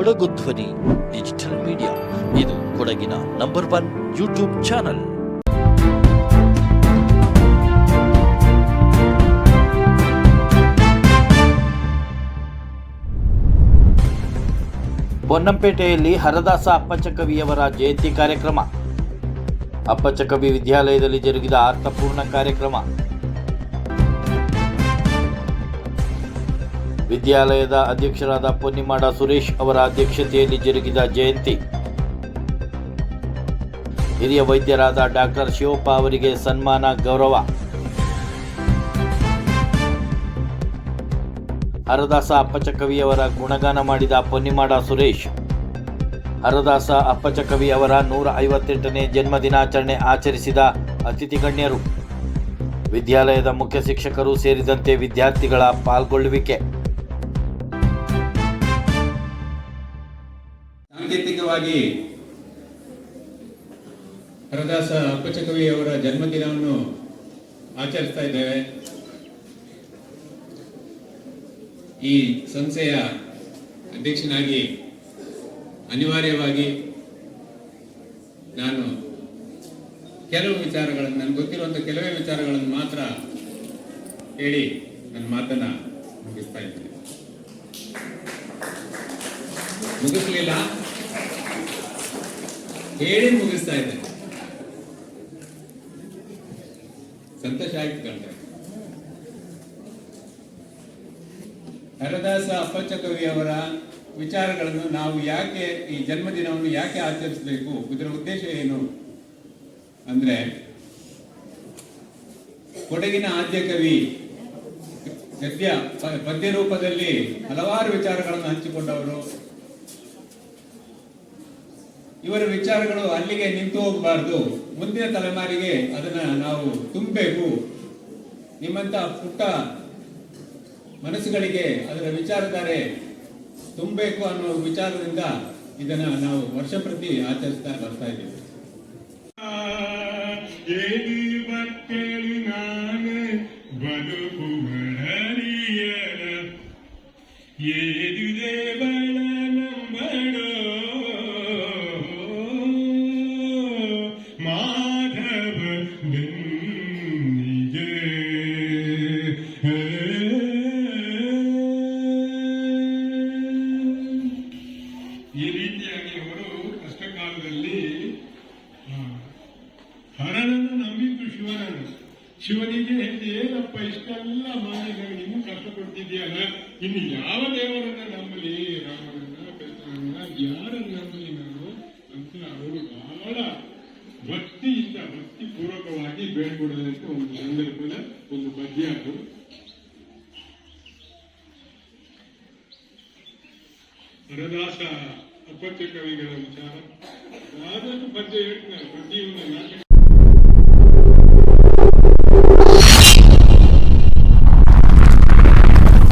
ಕೊಡಗು ಧ್ವನಿ digital media ಇದು ಕೊಡಗಿನ ನಂಬರ್ ಒನ್ ಯೂಟ್ಯೂಬ್ ಚಾನಲ್ ಪೊನ್ನಂಪೇಟೆಯಲ್ಲಿ ಹರದಾಸ ಅಪ್ಪಚಕವಿಯವರ ಜಯಂತಿ ಕಾರ್ಯಕ್ರಮ. ಅಪ್ಪಚಕವಿ ವಿದ್ಯಾಲಯದಲ್ಲಿ ಜರುಗಿದ ಅರ್ಥಪೂರ್ಣ ಕಾರ್ಯಕ್ರಮ. ವಿದ್ಯಾಲಯದ ಅಧ್ಯಕ್ಷರಾದ ಪೊನ್ನಿಮಾಡ ಸುರೇಶ್ ಅವರ ಅಧ್ಯಕ್ಷತೆಯಲ್ಲಿ ಜರುಗಿದ ಜಯಂತಿ. ಹಿರಿಯ ವೈದ್ಯರಾದ ಡಾಕ್ಟರ್ ಶಿವಪ್ಪ ಅವರಿಗೆ ಸನ್ಮಾನ, ಗೌರವ. ಹರದಾಸ ಅಪ್ಪಚಕವಿಯವರ ಗುಣಗಾನ ಮಾಡಿದ ಪೊನ್ನಿಮಾಡ ಸುರೇಶ್. ಹರದಾಸ ಅಪ್ಪಚಕವಿ ಅವರ ನೂರ ಐವತ್ತೆಂಟನೇ ಜನ್ಮ ದಿನಾಚರಣೆ ಆಚರಿಸಿದ ಅತಿಥಿ ಗಣ್ಯರು. ವಿದ್ಯಾಲಯದ ಮುಖ್ಯ ಶಿಕ್ಷಕರು ಸೇರಿದಂತೆ ವಿದ್ಯಾರ್ಥಿಗಳ ಪಾಲ್ಗೊಳ್ಳುವಿಕೆ. ಸಾಂಕೇತಿಕವಾಗಿ ಹರದಾಸ ಅಪ್ಪಚಕವಿಯವರ ಜನ್ಮದಿನವನ್ನು ಆಚರಿಸ್ತಾ ಇದ್ದೇವೆ. ಈ ಸಂಸ್ಥೆಯ ಅಧ್ಯಕ್ಷನಾಗಿ ಅನಿವಾರ್ಯವಾಗಿ ನಾನು ಕೆಲವು ವಿಚಾರಗಳನ್ನು, ನನಗೆ ಗೊತ್ತಿರುವಂಥ ಕೆಲವೇ ವಿಚಾರಗಳನ್ನು ಮಾತ್ರ ಹೇಳಿ ನನ್ನ ಮಾತನ್ನ ಮುಗಿಸ್ತಾ ಇದ್ದೇನೆ. ಮುಗಿಸ್ಲಿಲ್ಲ. ಹೇಳಿ ಮುಗಿಸ್ತಾ ಇದ್ದೆ. ಸಂತೋಷ ಆಯ್ತು ಕಂಡ ಹರದಾಸ ಅಪ್ಪಚ್ಚ ಕವಿಯವರ ವಿಚಾರಗಳನ್ನು ನಾವು ಯಾಕೆ ಈ ಜನ್ಮದಿನವನ್ನು ಯಾಕೆ ಆಚರಿಸಬೇಕು? ಇದರ ಉದ್ದೇಶ ಏನು? ಅಂದ್ರೆ ಕೊಡಗಿನ ಆದ್ಯ ಕವಿ ಗದ್ಯ, ಪದ್ಯ ರೂಪದಲ್ಲಿ ಹಲವಾರು ವಿಚಾರಗಳನ್ನು ಹಂಚಿಕೊಂಡವರು. ಇವರ ವಿಚಾರಗಳು ಅಲ್ಲಿಗೆ ನಿಂತು ಹೋಗಬಾರದು. ಮುಂದಿನ ತಲೆಮಾರಿಗೆ ಅದನ್ನ ನಾವು ತುಂಬಬೇಕು. ನಿಮ್ಮಂತ ಪುಟ್ಟ ಮನಸ್ಸುಗಳಿಗೆ ಅದರ ವಿಚಾರಧಾರೆ ತುಂಬಬೇಕು ಅನ್ನೋ ವಿಚಾರದಿಂದ ಇದನ್ನ ನಾವು ವರ್ಷ ಪ್ರತಿ ಆಚರಿಸ್ತಾ ಬರ್ತಾ ಇದ್ದೀವಿ. ಹರನನ್ನು ನಂಬಿದ್ದು ಶಿವನನ್ನು. ಶಿವನಿಗೆ ಏನಪ್ಪ ಇಷ್ಟೆಲ್ಲ ಮಾಡಿ ನನಗೆ ಇನ್ನೂ ಕಷ್ಟ ಕೊಡ್ತಿದ್ಯಲ್ಲ ಇನ್ನು ಯಾವ ದೇವರನ್ನ ನಂಬಲಿ? ರಾಮನನ್ನ ಕೃಷ್ಣನನ್ನ ಯಾರನ್ನ ನಂಬಲಿ ನಾನು? ಅಂತ ಅವರು ಬಹಳ ಭಕ್ತಿಯಿಂದ ಭಕ್ತಿ ಪೂರ್ವಕವಾಗಿ ಬೇಡ್ಕೊಡೋದಕ್ಕೆ ಒಂದು ಸಂದರ್ಭದ ಒಂದು ಪದ್ಯ ಅದು. ಹರದಾಸ ಅಪತ್ಯ ಕವಿಗಳ ವಿಚಾರ. ಯಾವ್ದಾದ್ರು ಪದ್ಯ ಹೇಳ್ತಾರೆ ಪದ್ಯವನ್ನು ನಾಟಕ